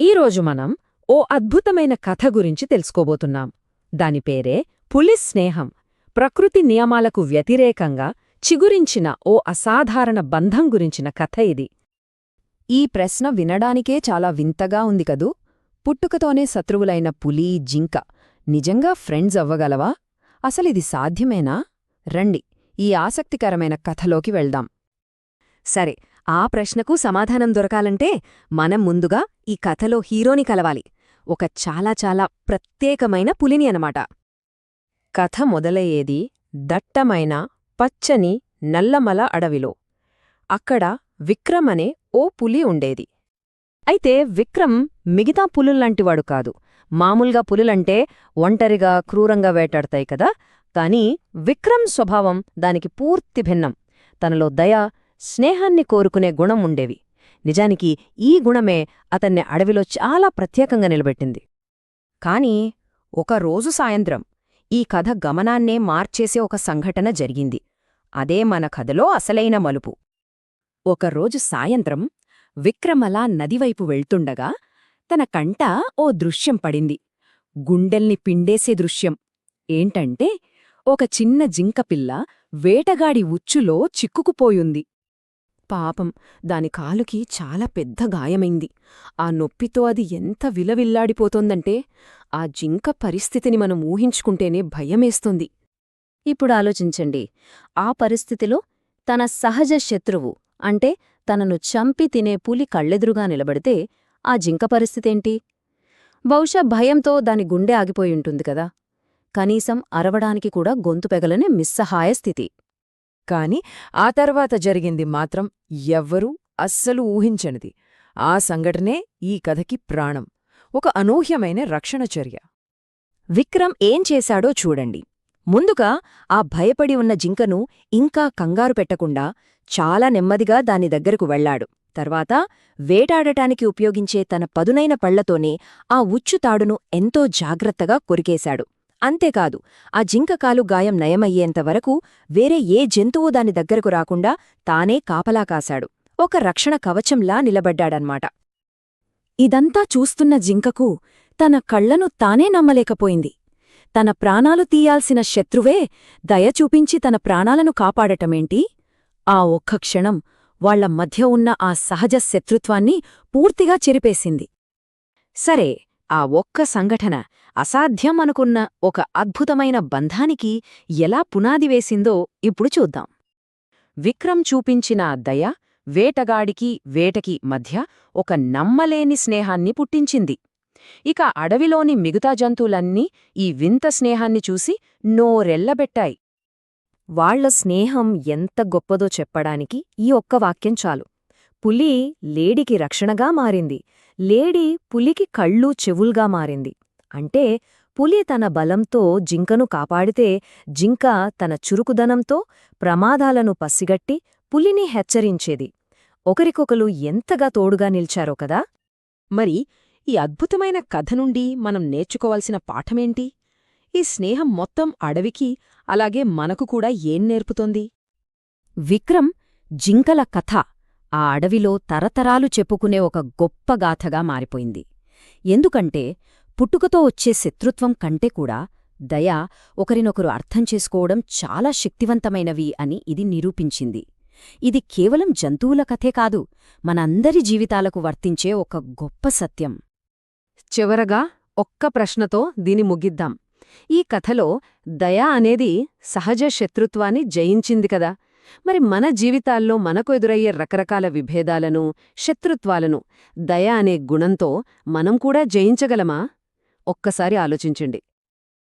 ఈరోజు మనం ఓ అద్భుతమైన కథ గురించి తెలుసుకోబోతున్నాం. దాని పేరే పులి స్నేహం. ప్రకృతి నియమాలకు వ్యతిరేకంగా చిగురించిన ఓ అసాధారణ బంధం గురించిన కథ ఇది. ఈ ప్రశ్న వినడానికే చాలా వింతగా ఉంది కదూ? పుట్టుకతోనే శత్రువులైన పులి జింక నిజంగా ఫ్రెండ్స్ అవ్వగలవా? అసలిది సాధ్యమేనా? రండి ఈ ఆసక్తికరమైన కథలోకి వెళ్దాం. సరే ఆ ప్రశ్నకు సమాధానం దొరకాలంటే మనం ముందుగా ఈ కథలో హీరోని కలవాలి. ఒక చాలా చాలా ప్రత్యేకమైన పులిని అనమాట కథ మొదలయ్యేది దట్టమైన పచ్చని నల్లమల అడవిలో. అక్కడ విక్రమ్ అనే ఓ పులి ఉండేది. అయితే విక్రమ్ మిగతా పులుల్లాంటివాడు కాదు. మామూలుగా పులులంటే ఒంటరిగా క్రూరంగా వేటాడతాయి కదా. కాని విక్రమ్ స్వభావం దానికి పూర్తి భిన్నం. తనలో దయ స్నేహాన్ని కోరుకునే గుణం ఉండేవి. నిజానికి ఈ గుణమే అతన్ని అడవిలో చాలా ప్రత్యేకంగా నిలబెట్టింది. కాని ఒకరోజు సాయంత్రం ఈ కథ గమనాన్నే మార్చేసే ఒక సంఘటన జరిగింది. అదే మన కథలో అసలైన మలుపు. ఒకరోజు సాయంత్రం విక్రమలా నదివైపు వెళ్తుండగా తన కంట ఓ దృశ్యం పడింది. గుండెల్ని పిండేసే దృశ్యం. ఏంటంటే ఒక చిన్న జింకపిల్ల వేటగాడి ఉచ్చులో చిక్కుకుపోయుంది. పాపం. దాని కాలుకి చాలా పెద్ద గాయమైంది. ఆ నొప్పితో అది ఎంత విలవిల్లాడిపోతోందంటే ఆ జింక పరిస్థితిని మనం ఊహించుకుంటేనే భయమేస్తుంది. ఇప్పుడు ఆలోచించండి. ఆ పరిస్థితిలో తన సహజ శత్రువు అంటే తనను చంపి తినే పులి కళ్ళెదురుగా నిలబడితే ఆ జింక పరిస్థితేంటి? బహుశా భయంతో దాని గుండె ఆగిపోయుంటుంది కదా. కనీసం అరవడానికి కూడా గొంతు పెగలనే మిస్సహాయ స్థితి. కాని ఆ తర్వాత జరిగింది మాత్రం ఎవ్వరూ అస్సలు ఊహించనిది. ఆ సంఘటనే ఈ కథకి ప్రాణం. ఒక అనూహ్యమైన రక్షణ చర్య. విక్రమ్ ఏం చేశాడో చూడండి. ముందుగా ఆ భయపడి ఉన్న జింకను ఇంకా కంగారు పెట్టకుండా చాలా నెమ్మదిగా దాని దగ్గరకు వెళ్ళాడు తర్వాత వేటాడటానికి ఉపయోగించే తన పదునైన పళ్ళతోనే ఆ ఉచ్చుతాడును ఎంతో జాగ్రత్తగా కొరికేశాడు. అంతేకాదు ఆ జింకకాలు గాయం నయమయ్యేంతవరకు వేరే ఏ జంతువు దాని దగ్గరకు రాకుండా తానే కాపలా కాశాడు. ఒక రక్షణ కవచంలా నిలబడ్డాడన్మాట. ఇదంతా చూస్తున్న జింకకు తన కళ్ళను తానే నమ్మలేకపోయింది. తన ప్రాణాలు తీయాల్సిన శత్రువే దయ చూపించి తన ప్రాణాలను కాపాడటమేంటి? ఆ ఒక్క క్షణం వాళ్ళ మధ్య ఉన్న ఆ సహజ శత్రుత్వాన్ని పూర్తిగా చెరిపేసింది. సరే ఆ ఒక్క సంఘటన అసాధ్యం అనుకున్న ఒక అద్భుతమైన బంధానికి ఎలా పునాది వేసిందో ఇప్పుడు చూద్దాం. విక్రమ్ చూపించిన దయ వేటగాడికి వేటకి మధ్య ఒక నమ్మలేని స్నేహాన్ని పుట్టించింది. ఇక అడవిలోని మిగతా జంతువులన్నీ ఈ వింత స్నేహాన్ని చూసి నోరెల్లబెట్టాయి వాళ్ళ స్నేహం ఎంత గొప్పదో చెప్పడానికి ఈ ఒక్క వాక్యం చాలు. పులి లేడికి రక్షణగా మారింది. లేడీ పులికి కళ్ళు చెవుల్గా మారింది. అంటే పులి తన బలంతో జింకను కాపాడితే జింక తన చురుకుదనంతో ప్రమాదాలను పసిగట్టి పులిని హెచ్చరించేది. ఒకరికొకరు ఎంతగా తోడుగా నిల్చారో కదా! మరి ఈ అద్భుతమైన కథ నుండి మనం నేర్చుకోవాల్సిన పాఠమేంటి? ఈ స్నేహం మొత్తం అడవికి అలాగే మనకు కూడా ఏం నేర్పుతోంది? విక్రమ్ జింకల కథ ఆ అడవిలో తరతరాలు చెప్పుకునే ఒక గొప్ప గాథగా మారిపోయింది. ఎందుకంటే పుట్టుకతో వచ్చే శత్రుత్వం కంటే కూడా దయ ఒకరినొకరు అర్థం చేసుకోవడం చాలా శక్తివంతమైనవి అని ఇది నిరూపించింది. ఇది కేవలం జంతువుల కథే కాదు మనందరి జీవితాలకు వర్తించే ఒక గొప్ప సత్యం. చివరగా ఒక్క ప్రశ్నతో దీని ముగిద్దాం. ఈ కథలో దయ అనేది సహజ శత్రుత్వాన్ని జయించింది కదా. మరి మన జీవితాల్లో మనకు ఎదురయ్యే రకరకాల విభేదాలను శత్రుత్వాలను దయ అనే గుణంతో మనం కూడా జయించగలమా? ఒక్కసారి ఆలోచించండి.